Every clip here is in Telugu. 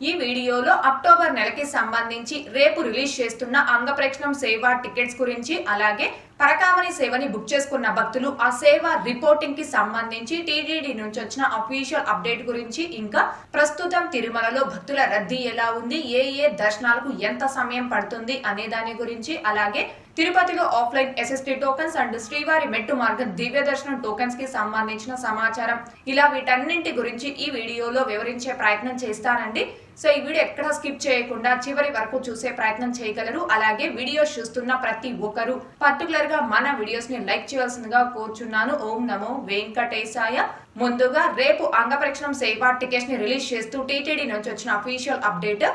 ఈ వీడియోలో అక్టోబర్ నెలకి సంబంధించి రేపు రిలీజ్ చేస్తున్న అంగప్రక్షణం సేవ టికెట్స్ గురించి అలాగే పరకామణి సేవని బుక్ చేసుకున్న భక్తులు ఆ సేవ రిపోర్టింగ్కి సంబంధించి టీటీడీ నుంచి వచ్చిన అఫీషియల్ అప్డేట్ గురించి ఇంకా ప్రస్తుతం తిరుమలలో భక్తుల రద్దీ ఎలా ఉంది ఏ ఏ దర్శనాలకు ఎంత సమయం పడుతుంది అనే దాని గురించి అలాగే తిరుపతిలో ఆఫ్లైన్ ఎస్ఎస్టీ టోకన్స్ అండ్ శ్రీవారి మెట్టు మార్గం దివ్య దర్శనం టోకన్స్కి సంబంధించిన సమాచారం. ఇలా వీటన్నింటి గురించి ఈ వీడియోలో వివరించే ప్రయత్నం చేస్తానండి. సో ఈ వీడియో ఎక్కడ స్కిప్ చేయకుండా చివరి వరకు చూసే ప్రయత్నం చేయగలరు. అలాగే వీడియోస్ చూస్తున్న ప్రతి ఒక్కరు పర్టికులర్గా మన వీడియోస్ని లైక్ చేయాల్సిందిగా కోరుచున్నాను. ఓం నమో వెంకటేశాయ. ముందుగా రేపు అంగప్రక్షణం సేవ టికెట్స్ని రిలీజ్ చేస్తూ టీటీడీ నుంచి వచ్చిన అఫీషియల్ అప్డేట్.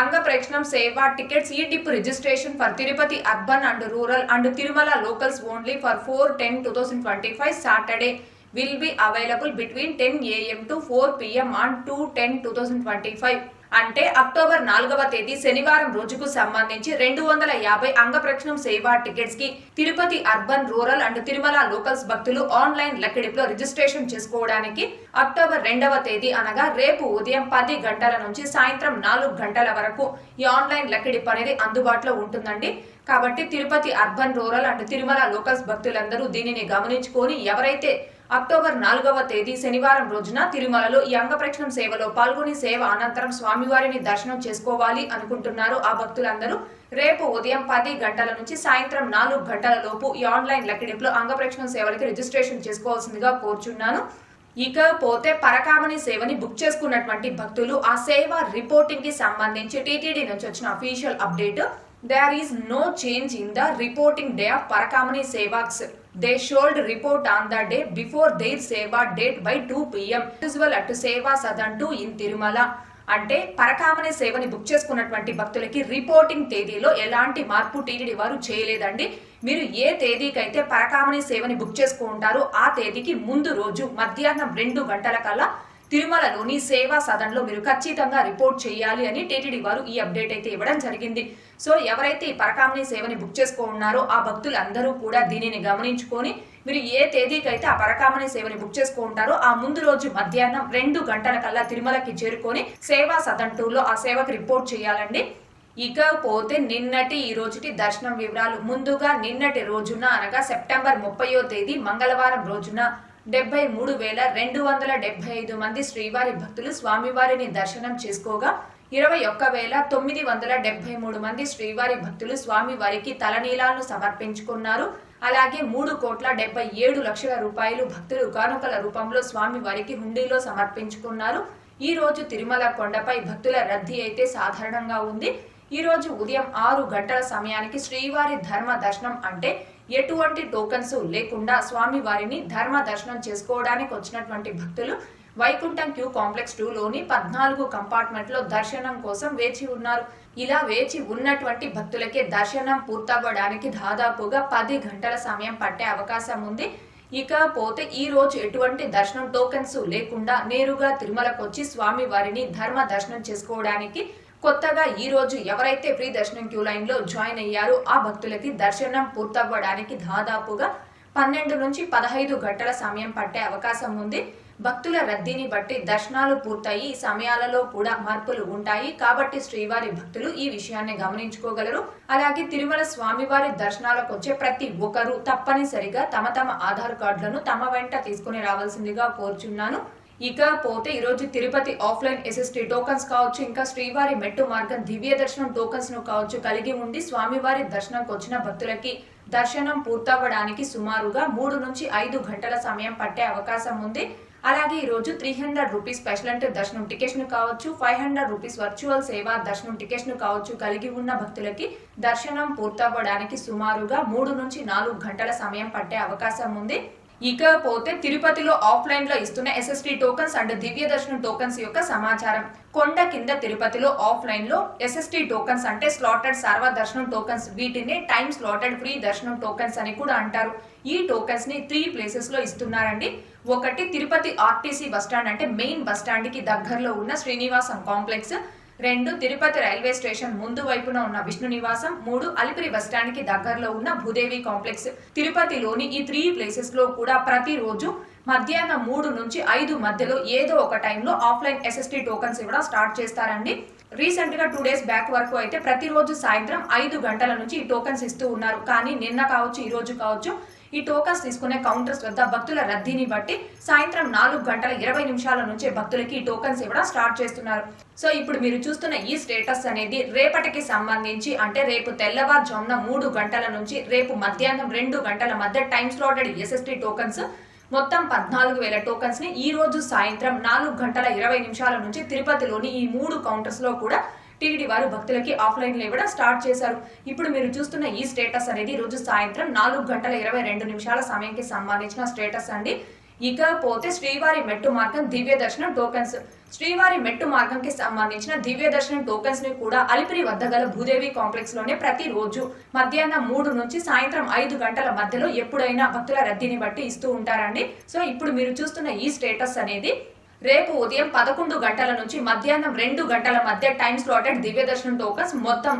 అంగ ప్రేక్షణం సేవ tickets e DIP registration for Tirupati urban and rural and Tirumala locals only for four ten two thousand twenty five Saturday. Will be available between ten AM to four PM on two ten two thousand twenty five. అంటే అక్టోబర్ నాలుగవ తేదీ శనివారం రోజుకు సంబంధించి రెండు వందల యాభై అంగప్రక్షణం సేవా టికెట్స్కి Tirupati urban rural and Tirumala locals భక్తులు ఆన్లైన్ లెక్కడిపులో రిజిస్ట్రేషన్ చేసుకోవడానికి అక్టోబర్ రెండవ తేదీ అనగా రేపు ఉదయం పది గంటల నుంచి సాయంత్రం నాలుగు గంటల వరకు ఈ ఆన్లైన్ లెక్కడిపు అనేది అందుబాటులో ఉంటుందండి. కాబట్టి Tirupati urban rural and Tirumala locals భక్తులందరూ దీనిని గమనించుకొని ఎవరైతే అక్టోబర్ నాలుగవ తేదీ శనివారం రోజున తిరుమలలో ఈ అంగప్రక్షణం సేవలో పాల్గొని సేవ అనంతరం స్వామివారిని దర్శనం చేసుకోవాలి అనుకుంటున్నారు ఆ భక్తులందరూ. రేపు ఉదయం పది గంటల నుంచి సాయంత్రం నాలుగు గంటల లోపు ఈ ఆన్లైన్ లెక్కడింపులో అంగప్రక్షణం సేవలకి రిజిస్ట్రేషన్ చేసుకోవాల్సిందిగా కోరుచున్నాను. ఇకపోతే పరకామణి సేవని బుక్ చేసుకున్నటువంటి భక్తులు ఆ సేవ రిపోర్టింగ్కి సంబంధించి టీటీడీ నుంచి వచ్చిన official update there is no change in the reporting day of Parakamani సేవాక్స్ they should report on the day before their seva date by two PM usual at Seva Sadan to in Tirumala అంటే పరకామణి సేవని బుక్ చేసుకున్నటువంటి భక్తులకి రిపోర్టింగ్ తేదీలో ఎలాంటి మార్పు టీటీడీ వారు చేయలేదండి. మీరు ఏ తేదీకైతే పరకామణి సేవని బుక్ చేసుకుంటారో ఆ తేదీకి ముందు రోజు మధ్యాహ్నం రెండు గంటల కల్లా తిరుమలలోని సేవా సదన్లో మీరు ఖచ్చితంగా రిపోర్ట్ చేయాలి అని టీటీడీ వారు ఈ అప్డేట్ అయితే ఇవ్వడం జరిగింది. సో ఎవరైతే ఈ పరకామణి సేవని బుక్ చేసుకోన్నారో ఆ భక్తులందరూ కూడా దీనిని గమనించుకొని మీరు ఏ తేదీకైతే ఆ పరకామణి సేవని బుక్ చేసుకుంటారో ఆ ముందు రోజు మధ్యాహ్నం రెండు గంటల కల్లా తిరుమలకి చేరుకొని సేవా సదన్ టూర్లో ఆ సేవకు రిపోర్ట్ చేయాలండి. ఇకపోతే నిన్నటి ఈ రోజుటి దర్శనం వివరాలు ముందుగా నిన్నటి రోజున అనగా సెప్టెంబర్ ముప్పయో తేదీ మంగళవారం రోజున డెబ్బై మూడు వేల రెండు వందల డెబ్బై ఐదు మంది శ్రీవారి భక్తులు స్వామివారిని దర్శనం చేసుకోగా ఇరవై ఒక్క వేల తొమ్మిది వందల డెబ్బై మూడు మంది శ్రీవారి భక్తులు స్వామివారికి తలనీలాలను సమర్పించుకున్నారు. అలాగే మూడు కోట్ల డెబ్బై ఏడు లక్షల రూపాయలు భక్తులు కానుకల రూపంలో స్వామివారికి హుండీలో సమర్పించుకున్నారు. ఈ రోజు తిరుమల కొండపై భక్తుల రద్దీ అయితే సాధారణంగా ఉంది. ఈ రోజు ఉదయం ఆరు గంటల సమయానికి శ్రీవారి ధర్మ దర్శనం అంటే ఎటువంటి టోకన్స్ లేకుండా స్వామి వారిని ధర్మ దర్శనం చేసుకోవడానికి వచ్చినటువంటి భక్తులు వైకుంఠం క్యూ కాంప్లెక్స్ టూ లోని పద్నాలుగు కంపార్ట్మెంట్లో దర్శనం కోసం వేచి ఉన్నారు. ఇలా వేచి ఉన్నటువంటి భక్తులకే దర్శనం పూర్తవ్వడానికి దాదాపుగా పది గంటల సమయం పట్టే అవకాశం ఉంది. ఇకపోతే ఈ రోజు ఎటువంటి దర్శనం టోకెన్స్ లేకుండా నేరుగా తిరుమలకు వచ్చి స్వామి వారిని ధర్మ దర్శనం చేసుకోవడానికి కొత్తగా ఈ రోజు ఎవరైతే ఫ్రీ దర్శనం క్యూ లైన్లో జాయిన్ అయ్యారో ఆ భక్తులకి దర్శనం పూర్తవ్వడానికి దాదాపుగా పన్నెండు నుంచి పదహైదు గంటల సమయం పట్టే అవకాశం ఉంది. భక్తుల రద్దీని బట్టి దర్శనాలు పూర్తయి సమయాలలో కూడా మార్పులు ఉంటాయి. కాబట్టి శ్రీవారి భక్తులు ఈ విషయాన్ని గమనించుకోగలరు. అలాగే తిరుమల స్వామివారి దర్శనాలకు వచ్చే ప్రతి ఒక్కరూ తప్పనిసరిగా తమ తమ ఆధార్ కార్డులను తమ వెంట తీసుకుని రావాల్సిందిగా కోరుచున్నాను. ఇకపోతే ఈరోజు తిరుపతి ఆఫ్లైన్ ఎస్ఎస్టీ టోకన్స్ కావచ్చు ఇంకా శ్రీవారి మెట్టు మార్గం దివ్య దర్శనం టోకన్స్ను కావచ్చు కలిగి ఉండి స్వామివారి దర్శనంకి వచ్చిన భక్తులకి దర్శనం పూర్తవ్వడానికి సుమారుగా మూడు నుంచి ఐదు గంటల సమయం పట్టే అవకాశం ఉంది. అలాగే ఈరోజు త్రీ హండ్రెడ్ రూపీస్ స్పెషల్ అంటే దర్శనం టికెట్స్ను కావచ్చు ఫైవ్ హండ్రెడ్ రూపీస్ వర్చువల్ సేవా దర్శనం టికెట్స్ను కావచ్చు కలిగి ఉన్న భక్తులకి దర్శనం పూర్తవ్వడానికి సుమారుగా మూడు నుంచి నాలుగు గంటల సమయం పట్టే అవకాశం ఉంది. ఇకపోతే తిరుపతిలో ఆఫ్లైన్లో ఇస్తున్న ఎస్ఎస్టీ టోకన్స్ అండ్ దివ్య దర్శనం టోకన్స్ యొక్క సమాచారం. కొండ కింద తిరుపతిలో ఆఫ్లైన్లో ఎస్ఎస్టీ టోకన్స్ అంటే స్లాటెడ్ సర్వ దర్శనం టోకన్స్ వీటిని టైమ్ స్లాటెడ్ ఫ్రీ దర్శనం టోకన్స్ అని కూడా అంటారు. ఈ టోకన్స్ని త్రీ ప్లేసెస్లో ఇస్తున్నారండి. ఒకటి తిరుపతి ఆర్టీసీ బస్టాండ్ అంటే మెయిన్ బస్టాండ్కి దగ్గరలో ఉన్న శ్రీనివాసం కాంప్లెక్స్ రెండు తిరుపతి రైల్వే స్టేషన్ ముందు వైపున ఉన్న విష్ణు నివాసం మూడు అలిపిరి బస్టాండ్కి దగ్గరలో ఉన్న భూదేవి కాంప్లెక్స్ తిరుపతిలోని ఈ త్రీ ప్లేసెస్లో కూడా ప్రతిరోజు మధ్యాహ్నం మూడు నుంచి ఐదు మధ్యలో ఏదో ఒక టైంలో ఆఫ్లైన్ ఎస్ఎస్టీ టోకన్స్ ఇవ్వడం స్టార్ట్ చేస్తారండి. రీసెంట్గా టూ డేస్ బ్యాక్ వరకు అయితే ప్రతిరోజు సాయంత్రం ఐదు గంటల నుంచి ఈ టోకన్స్ ఇస్తూ ఉన్నారు. కానీ నిన్న కావచ్చు ఈ రోజు కావచ్చు ఈ టోకన్స్ తీసుకునే కౌంటర్స్ వద్ద భక్తుల రద్దీని బట్టి సాయంత్రం నాలుగు గంటల ఇరవై నిమిషాల నుంచే భక్తులకి ఈ టోకన్స్ ఇవ్వడం స్టార్ట్ చేస్తున్నారు. సో ఇప్పుడు మీరు చూస్తున్న ఈ స్టేటస్ అనేది రేపటికి సంబంధించి అంటే రేపు తెల్లవారుజామున మూడు గంటల నుంచి రేపు మధ్యాహ్నం రెండు గంటల మధ్య టైం స్లాటెడ్ ఎస్ఎస్టీ టోకన్స్. మొత్తం పద్నాలుగు వేల టోకన్స్ని ఈ రోజు సాయంత్రం నాలుగు గంటల ఇరవై నిమిషాల నుంచి తిరుపతిలోని ఈ మూడు కౌంటర్స్లో కూడా టీడీ వారు భక్తులకి ఆఫ్లైన్లో ఇవ్వడం స్టార్ట్ చేశారు. ఇప్పుడు మీరు చూస్తున్న ఈ స్టేటస్ అనేది రోజు సాయంత్రం నాలుగు గంటల ఇరవై రెండు నిమిషాల సమయంకి సంబంధించిన స్టేటస్ అండి. ఇకపోతే శ్రీవారి మెట్టు మార్గం దివ్య దర్శనం టోకెన్స్. శ్రీవారి మెట్టు మార్గంకి సంబంధించిన దివ్య దర్శనం టోకెన్స్ని కూడా అలిపిరి వద్ద గల భూదేవి కాంప్లెక్స్లోనే ప్రతిరోజు మధ్యాహ్నం మూడు నుంచి సాయంత్రం ఐదు గంటల మధ్యలో ఎప్పుడైనా భక్తుల రద్దీని బట్టి ఇస్తూ ఉంటారండి. సో ఇప్పుడు మీరు చూస్తున్న ఈ స్టేటస్ అనేది రేపు ఉదయం పదకొండు గంటల నుంచి మధ్యాహ్నం రెండు గంటల మధ్య టైం స్లాటెడ్ దివ్య దర్శనం టోకన్స్. మొత్తం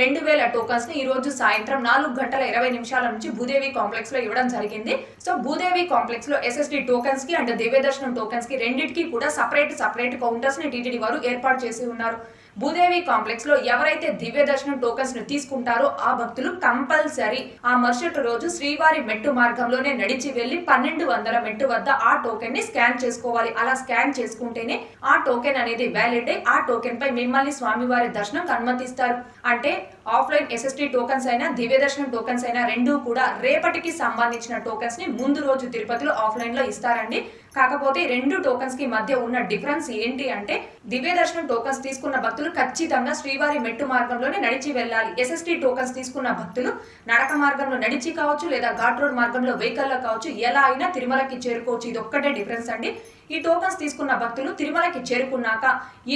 రెండు వేల టోకన్స్ని ఈ రోజు సాయంత్రం నాలుగు గంటల ఇరవై నిమిషాల నుంచి భూదేవి కాంప్లెక్స్లో ఇవ్వడం జరిగింది. సో భూదేవి కాంప్లెక్స్లో ఎస్ఎస్డి టోకన్స్కి అండ్ దివ్య దర్శనం టోకన్స్కి రెండింటికి కూడా సపరేట్ సపరేట్ కౌంటర్స్ని టీటీడీ వారు ఏర్పాటు చేసి ఉన్నారు. భూదేవి కాంప్లెక్స్లో ఎవరైతే దివ్య దర్శనం టోకన్స్ను తీసుకుంటారో ఆ భక్తులు కంపల్సరీ ఆ మరుసటి రోజు శ్రీవారి మెట్టు మార్గంలోనే నడిచి వెళ్ళి పన్నెండు వందల మెట్టు వద్ద ఆ టోకెన్ని స్కాన్ చేసుకోవాలి. అలా స్కాన్ చేసుకుంటేనే ఆ టోకెన్ అనేది వ్యాలిడ్ అయి ఆ టోకెన్ పై మిమ్మల్ని స్వామివారి దర్శనం అనుమతిస్తారు అంటే ఆఫ్లైన్ ఎస్ఎస్టీ టోకన్స్ అయినా దివ్య దర్శనం టోకన్స్ అయినా రెండు కూడా రేపటికి సంబంధించిన టోకెన్స్ని ముందు రోజు తిరుపతిలో ఆఫ్లైన్లో ఇస్తారండి. కాకపోతే రెండు టోకన్స్కి మధ్య ఉన్న డిఫరెన్స్ ఏంటి అంటే దివ్య దర్శనం టోకన్స్ తీసుకున్న భక్తులు ఖచ్చితంగా శ్రీవారి మెట్టు మార్గంలోనే నడిచి వెళ్ళాలి. ఎస్ఎస్టీ టోకన్స్ తీసుకున్న భక్తులు నడక మార్గంలో నడిచి కావచ్చు లేదా ఘాట్ రోడ్ మార్గంలో వెహికల్లో కావచ్చు ఎలా అయినా తిరుమలకి చేరుకోవచ్చు. ఇది ఒక్కటే డిఫరెన్స్ అండి. ఈ టోకన్స్ తీసుకున్న భక్తులు తిరుమలకి చేరుకున్నాక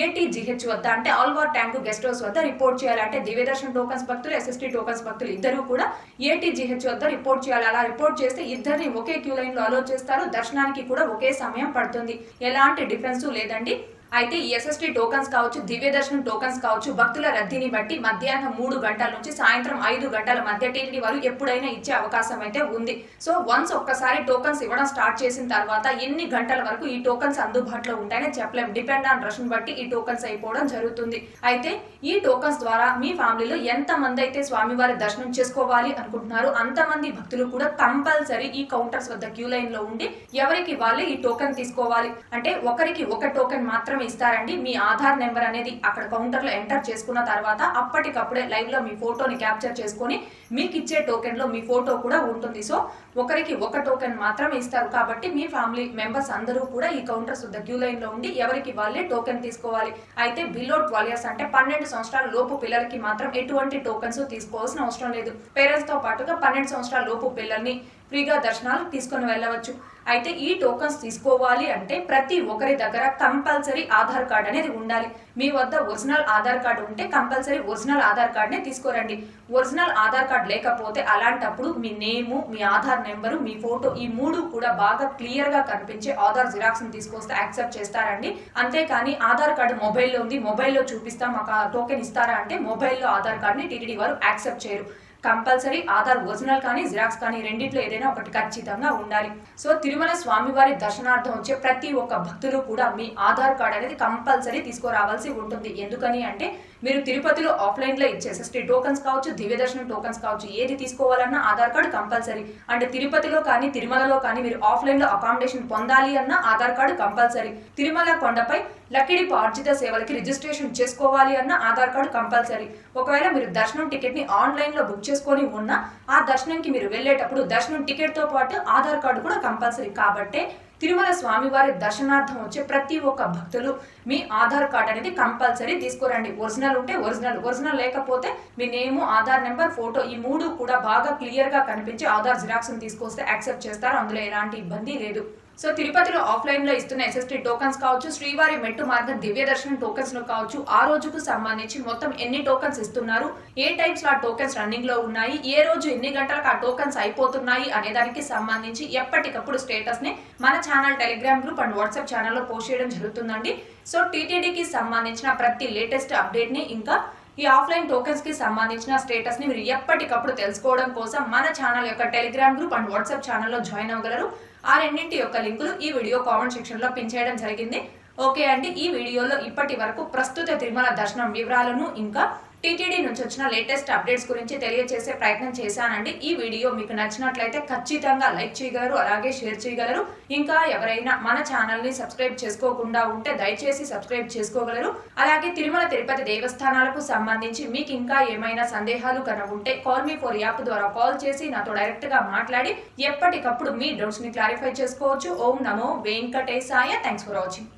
ఏటీజీహెచ్ వద్ద అంటే ఆల్వార్ ట్యాంక్ గెస్ట్ హౌస్ వద్ద రిపోర్ట్ చేయాలి. అంటే దివ్యదర్శన్ టోకన్స్ భక్తులు ఎస్ఎస్టీ టోకన్స్ భక్తులు ఇద్దరు కూడా ఏటీజీహెచ్ వద్ద రిపోర్ట్ చేయాలి. అలా రిపోర్ట్ చేస్తే ఇద్దరిని ఒకే క్యూ లైన్లో అలో చేస్తారు. దర్శనానికి కూడా ఒకే సమయం పడుతుంది. ఎలాంటి డిఫరెన్స్ లేదండి. అయితే ఈ ఎస్ఎస్టీ టోకన్స్ కావచ్చు దివ్య దర్శనం టోకన్స్ కావచ్చు భక్తుల రద్దీని బట్టి మధ్యాహ్నం మూడు గంటల నుంచి సాయంత్రం ఐదు గంటల మధ్య టీటీడీ వారు ఎప్పుడైనా ఇచ్చే అవకాశం అయితే ఉంది. సో వన్స్ ఒక్కసారి టోకన్స్ ఇవ్వడం స్టార్ట్ చేసిన తర్వాత ఎన్ని గంటల వరకు ఈ టోకన్స్ అందుబాటులో ఉంటాయని చెప్పలేం. డిపెండ్ ఆన్ రష్ బట్టి ఈ టోకన్స్ అయిపోవడం జరుగుతుంది. అయితే ఈ టోకన్స్ ద్వారా మీ ఫ్యామిలీలో ఎంత మంది అయితే స్వామివారి దర్శనం చేసుకోవాలి అనుకుంటున్నారో అంతమంది భక్తులు కూడా కంపల్సరీ ఈ కౌంటర్స్ వద్ద క్యూ లైన్లో ఉండి ఎవరికి వాళ్ళే ఈ టోకెన్ తీసుకోవాలి. అంటే ఒకరికి ఒక టోకెన్ మాత్రం మాత్రం ఇస్తారండి. మీ ఆధార్ నెంబర్ అనేది అక్కడ కౌంటర్లో ఎంటర్ చేసుకున్న తర్వాత అప్పటికప్పుడే లైవ్లో మీ ఫోటోని క్యాప్చర్ చేసుకొని మీకు ఇచ్చే టోకెన్లో మీ ఫోటో కూడా ఉంటుంది. సో ఒకరికి ఒక టోకెన్ మాత్రం ఇస్తారు కాబట్టి మీ ఫ్యామిలీ మెంబర్స్ అందరూ కూడా ఈ కౌంటర్స్ వద్ద క్యూ లైన్లో ఉండి ఎవరికి వాళ్ళే టోకెన్ తీసుకోవాలి. అయితే బిలో ట్వెల్వ్ ఇయర్స్ అంటే పన్నెండు సంవత్సరాల లోపు పిల్లలకి మాత్రం ఎటువంటి టోకెన్స్ తీసుకోవాల్సిన అవసరం లేదు. పేరెంట్స్తో పాటుగా పన్నెండు సంవత్సరాల లోపు పిల్లల్ని ఫ్రీగా దర్శనాలు తీసుకొని వెళ్ళవచ్చు. అయితే ఈ టోకన్స్ తీసుకోవాలి అంటే ప్రతి ఒక్కరి దగ్గర కంపల్సరీ ఆధార్ కార్డ్ అనేది ఉండాలి. మీ వద్ద ఒరిజినల్ ఆధార్ కార్డు ఉంటే కంపల్సరీ ఒరిజినల్ ఆధార్ కార్డ్నే తీసుకోరండి. ఒరిజినల్ ఆధార్ కార్డ్ లేకపోతే అలాంటప్పుడు మీ నేము మీ ఆధార్ నెంబరు మీ ఫోటో ఈ మూడు కూడా బాగా క్లియర్గా కనిపించే ఆధార్ జిరాక్స్ని తీసుకొస్తే యాక్సెప్ట్ చేస్తారండి. అంతేకాని ఆధార్ కార్డు మొబైల్లో ఉంది. మొబైల్లో చూపిస్తాం. మాకు ఆ టోకెన్ ఇస్తారా అంటే మొబైల్లో ఆధార్ కార్డ్ని టీటీడీ వారు యాక్సెప్ట్ చేయరు. కంపల్సరీ ఆధార్ ఒరిజినల్ కానీ జిరాక్స్ కానీ రెండిట్లో ఏదైనా ఒకటి ఖచ్చితంగా ఉండాలి. సో తిరుమల స్వామివారి దర్శనార్థం వచ్చే ప్రతి ఒక్క భక్తులు కూడా మీ ఆధార్ కార్డ్ అనేది కంపల్సరీ తీసుకురావాల్సి ఉంటుంది. ఎందుకని అంటే మీరు తిరుపతిలో ఆఫ్లైన్లో ఎస్ఎస్టీ టోకన్స్ కావచ్చు దివ్య దర్శనం టోకన్స్ కావచ్చు ఏది తీసుకోవాలన్నా ఆధార్ కార్డు కంపల్సరీ. అంటే తిరుపతిలో కానీ తిరుమలలో కానీ మీరు ఆఫ్లైన్లో అకామిడేషన్ పొందాలి అన్న ఆధార్ కార్డు కంపల్సరీ. తిరుమల కొండపై లక్కిడిపు ఆర్జిత సేవలకి రిజిస్ట్రేషన్ చేసుకోవాలి అన్న ఆధార్ కార్డు కంపల్సరీ. ఒకవేళ మీరు దర్శనం టికెట్ని ఆన్లైన్లో బుక్ చేసుకొని ఉన్నా ఆ దర్శనంకి మీరు వెళ్ళేటప్పుడు దర్శనం టికెట్తో పాటు ఆధార్ కార్డు కూడా కంపల్సరీ. కాబట్టి తిరుమల స్వామివారి దర్శనార్థం వచ్చే ప్రతి ఒక్క భక్తులు మీ ఆధార్ కార్డ్ అనేది కంపల్సరీ తీసుకురండి. ఒరిజినల్ ఉంటే ఒరిజినల్. ఒరిజినల్ లేకపోతే మీ నేము ఆధార్ నెంబర్ ఫోటో ఈ మూడు కూడా బాగా క్లియర్గా కనిపించి ఆధార్ జిరాక్స్ తీసుకొస్తే యాక్సెప్ట్ చేస్తారు. అందులో ఎలాంటి ఇబ్బంది లేదు. సో తిరుపతిలో ఆఫ్లైన్లో ఇస్తున్న ఎస్ఎస్టీ టోకన్స్ కావచ్చు శ్రీవారి మెట్టు మార్గం దివ్య దర్శనం టోకన్స్లో కావచ్చు ఆ రోజుకు సంబంధించి మొత్తం ఎన్ని టోకన్స్ ఇస్తున్నారు ఏ టైమ్స్ ఆ టోకన్స్ రన్నింగ్లో ఉన్నాయి ఏ రోజు ఎన్ని గంటలకు ఆ టోకన్స్ అయిపోతున్నాయి అనే దానికి సంబంధించి ఎప్పటికప్పుడు స్టేటస్ని మన channel Telegram group and WhatsApp ఛానల్లో పోస్ట్ చేయడం జరుగుతుందండి. సో టీటీడీకి సంబంధించిన ప్రతి లేటెస్ట్ అప్డేట్ని ఇంకా ఈ ఆఫ్లైన్ టోకెన్స్కి సంబంధించిన స్టేటస్ని మీరు ఎప్పటికప్పుడు తెలుసుకోవడం కోసం మన ఛానల్ యొక్క టెలిగ్రామ్ గ్రూప్ అండ్ వాట్సాప్ ఛానల్లో జాయిన్ అవ్వగలరు. ఆ రెండింటి యొక్క లింకులు ఈ వీడియో కామెంట్ సెక్షన్లో పిన్ చేయడం జరిగింది. ఓకే అండి ఈ వీడియోలో ఇప్పటి వరకు ప్రస్తుత తిరుమల దర్శనం వివరాలను ఇంకా టీటీడీ నుంచి వచ్చిన లేటెస్ట్ అప్డేట్స్ గురించి తెలియజేసే ప్రయత్నం చేశానండి. ఈ వీడియో మీకు నచ్చినట్లయితే ఖచ్చితంగా లైక్ చేయగలరు అలాగే షేర్ చేయగలరు. ఇంకా ఎవరైనా మన ఛానల్ని సబ్స్క్రైబ్ చేసుకోకుండా ఉంటే దయచేసి సబ్స్క్రైబ్ చేసుకోగలరు. అలాగే తిరుమల తిరుపతి దేవస్థానాలకు సంబంధించి మీకు ఇంకా ఏమైనా సందేహాలు కనుక ఉంటే కాల్ మీ ఫోర్ యాప్ ద్వారా కాల్ చేసి నాతో డైరెక్ట్గా మాట్లాడి ఎప్పటికప్పుడు మీ డౌట్స్ని క్లారిఫై చేసుకోవచ్చు. ఓం నమో వెంకటేశాయ. Thanks for watching